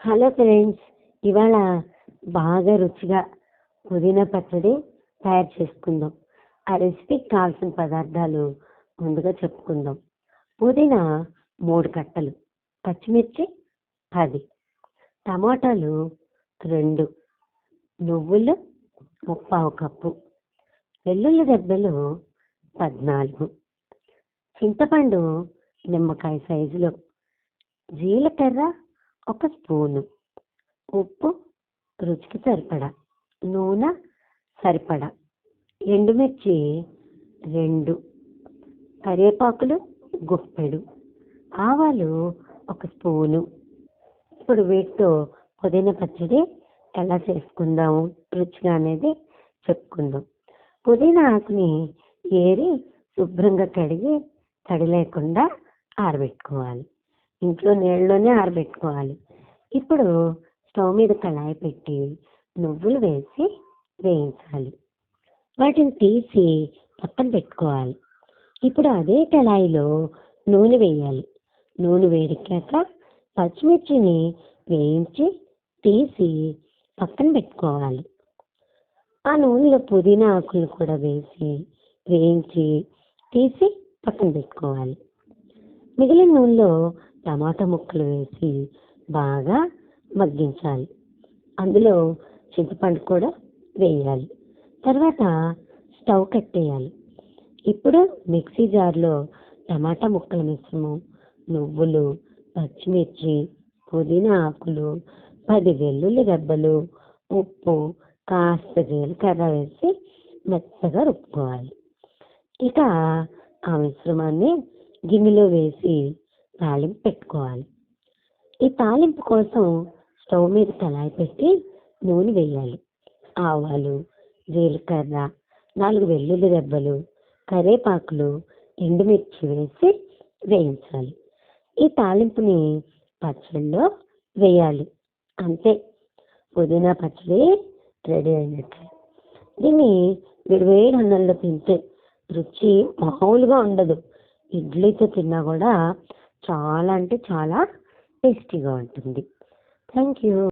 Hello friends ఇవాళ బాగా రుచిగా పుదీనా పచ్చడి తయారు చేసుకుందాం. ఆ రెసిపీకి కావాల్సిన పదార్థాలు ముందుగా చెప్పుకుందాం. పుదీనా మూడు కట్టలు పచ్చిమిర్చి పది టమాటాలు రెండు నువ్వులు ముప్పావు కప్పు వెల్లుల్లి దెబ్బలు పద్నాలుగు చింతపండు నిమ్మకాయ సైజులో జీలకర్ర ఒక స్పూను ఉప్పు రుచికి సరిపడా నూనె సరిపడా ఎండుమిర్చి రెండు కరివేపాకులు గుప్పెడు ఆవాలు ఒక స్పూను. ఇప్పుడు వీటితో పుదీనా పచ్చడి ఎలా చేసుకుందాము రుచిగా అనేది చెప్పుకుందాం. పుదీనా ఆకుని ఏరి శుభ్రంగా కడిగి తడి లేకుండా ఆరబెట్టుకోవాలి. ఇంట్లో నీళ్ళలోనే ఆరబెట్టుకోవాలి. ఇప్పుడు స్టవ్ మీద కళాయి పెట్టి నువ్వులు వేసి వేయించాలి. వాటిని తీసి పక్కన పెట్టుకోవాలి. ఇప్పుడు అదే కళాయిలో నూనె వేయాలి. నూనె వేడికాక పచ్చిమిర్చిని వేయించి తీసి పక్కన పెట్టుకోవాలి. ఆ నూనెలో పుదీనా ఆకులు కూడా వేసి వేయించి తీసి పక్కన పెట్టుకోవాలి. మిగిలిన నూనెలో టమాటా ముక్కలు వేసి బాగా మగ్గించాలి. అందులో చింతపండు కూడా వేయాలి. తర్వాత స్టవ్ కట్టేయాలి. ఇప్పుడు మిక్సీ జార్లో టమాటా ముక్కల మిశ్రమం నువ్వులు పచ్చిమిర్చి పుదీనా ఆకులు పది వెల్లుల్లి రెబ్బలు ఉప్పు కాస్త జీలకర్ర వేసి మెత్తగా రుబ్బుకోవాలి. ఇక ఆ మిశ్రమాన్ని గిన్నెలో వేసి తాలింపు పెట్టుకోవాలి. ఈ తాలింపు కోసం స్టవ్ మీద కళాయి పెట్టి నూనె వేయాలి. ఆవాలు జీలకర్ర నాలుగు వెల్లుల్లి రెబ్బలు కరివేపాకులు ఎండుమిర్చి వేసి వేయించాలి. ఈ తాలింపుని పచ్చడిలో వేయాలి. అంతే. పుదీనా పచ్చడి రెడీ అయినట్లే. దీన్ని విడివేడి అన్నంలో తింటే రుచి మామూలుగా ఉండదు. ఇడ్లీతో తిన్నా కూడా చాలా అంటే చాలా టేస్టీగా ఉంటుంది. Thank you.